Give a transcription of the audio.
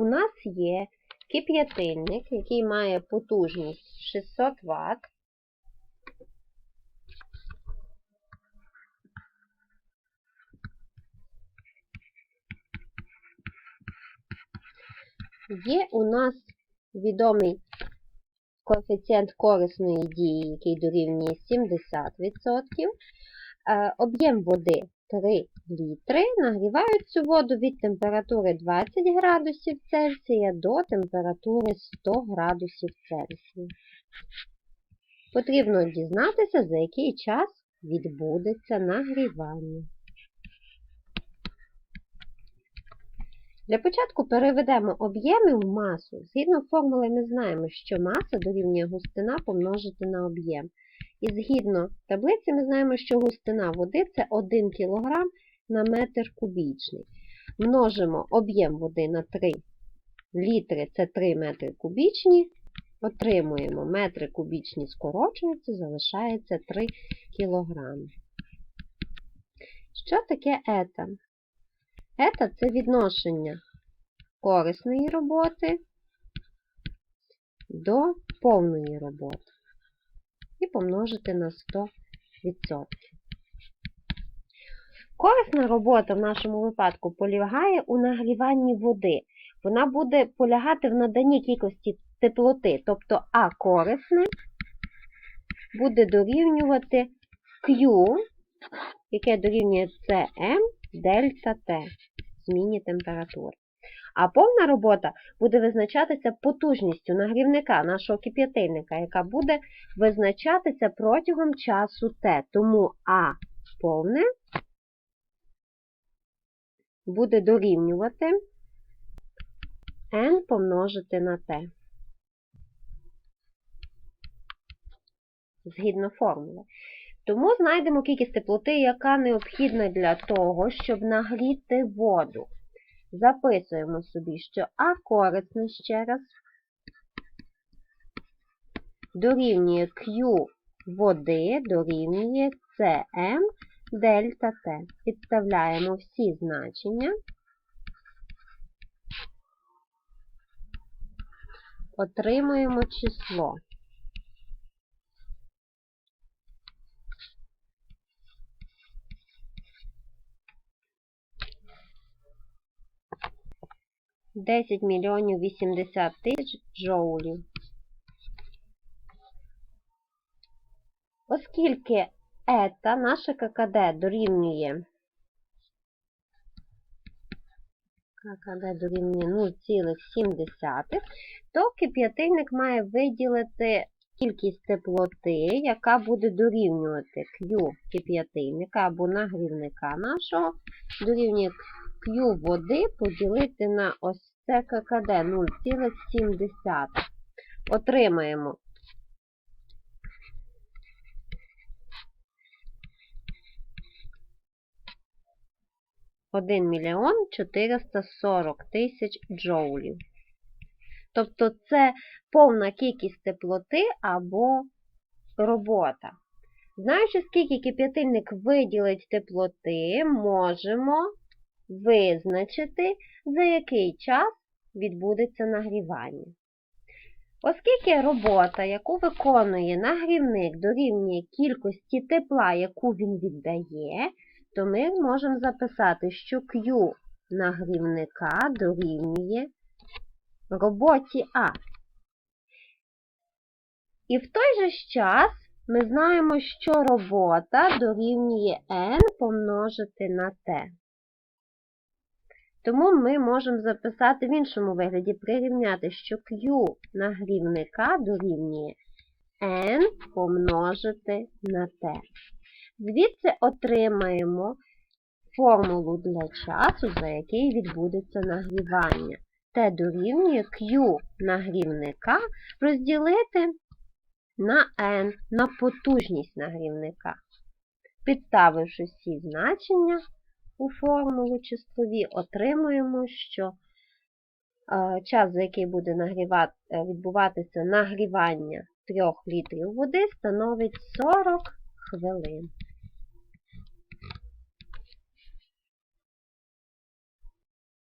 у нас є кип'ятильник, який має потужність 600 Вт. Є у нас відомий коефіцієнт корисної дії, який дорівнює 70%. Е, Об'єм води 3 літри. Нагрівають цю воду від температури 20 градусів Цельсія до температури 100 градусів Цельсія. Потрібно дізнатися, за який час відбудеться нагрівання. Для початку переведемо об'єми в масу. Згідно формули ми знаємо, що маса дорівнює густина помножити на об'єм. І згідно таблиці ми знаємо, що густина води це 1 кг на метр кубічний. Множимо об'єм води на 3 літри це 3 метри кубічні. Отримуємо метри кубічні скорочуються, залишається 3 кг. Що таке ета? Ета це відношення корисної роботи до повної роботи. І помножити на 100%. Корисна робота в нашому випадку полягає у нагріванні води. Вона буде полягати в наданні кількості теплоти, тобто А корисне буде дорівнювати Q, яке дорівнює Cm дельта T, зміні температури. А повна робота буде визначатися потужністю нагрівника нашого кип'ятильника, яка буде визначатися протягом часу Т. Тому А повне буде дорівнювати N помножити на Т. Згідно формули. Тому знайдемо кількість теплоти, яка необхідна для того, щоб нагріти воду. Записуємо собі, що А корисне ще раз дорівнює Q води, дорівнює Cm дельта T. Підставляємо всі значення. Отримуємо число. Десять мільйонів 80 тисяч джоулів. Оскільки ета, наше ККД дорівнює ККД дорівнює 0,7, то кип'ятильник має виділити кількість теплоти, яка буде дорівнювати Q кип'ятильника або нагрівника нашого, дорівнює Q води поділити на ось це ККД 0,7. Отримаємо один мільйон 440 тисяч джоулів. Тобто це повна кількість теплоти або робота. Знаючи, скільки кип'ятильник виділить теплоти, можемо визначити, за який час відбудеться нагрівання. Оскільки робота, яку виконує нагрівник, дорівнює кількості тепла, яку він віддає, то ми можемо записати, що Q нагрівника дорівнює роботі А. І в той же час ми знаємо, що робота дорівнює N помножити на T. Тому ми можемо записати в іншому вигляді, прирівняти, що Q нагрівника дорівнює N помножити на T. Звідси отримаємо формулу для часу, за який відбудеться нагрівання. Т дорівнює Q нагрівника розділити на N на потужність нагрівника. Підставивши всі значення у формулу числові, отримуємо, що час, за який буде нагрівати, відбуватися нагрівання 3 літрів води, становить 40 хвилин.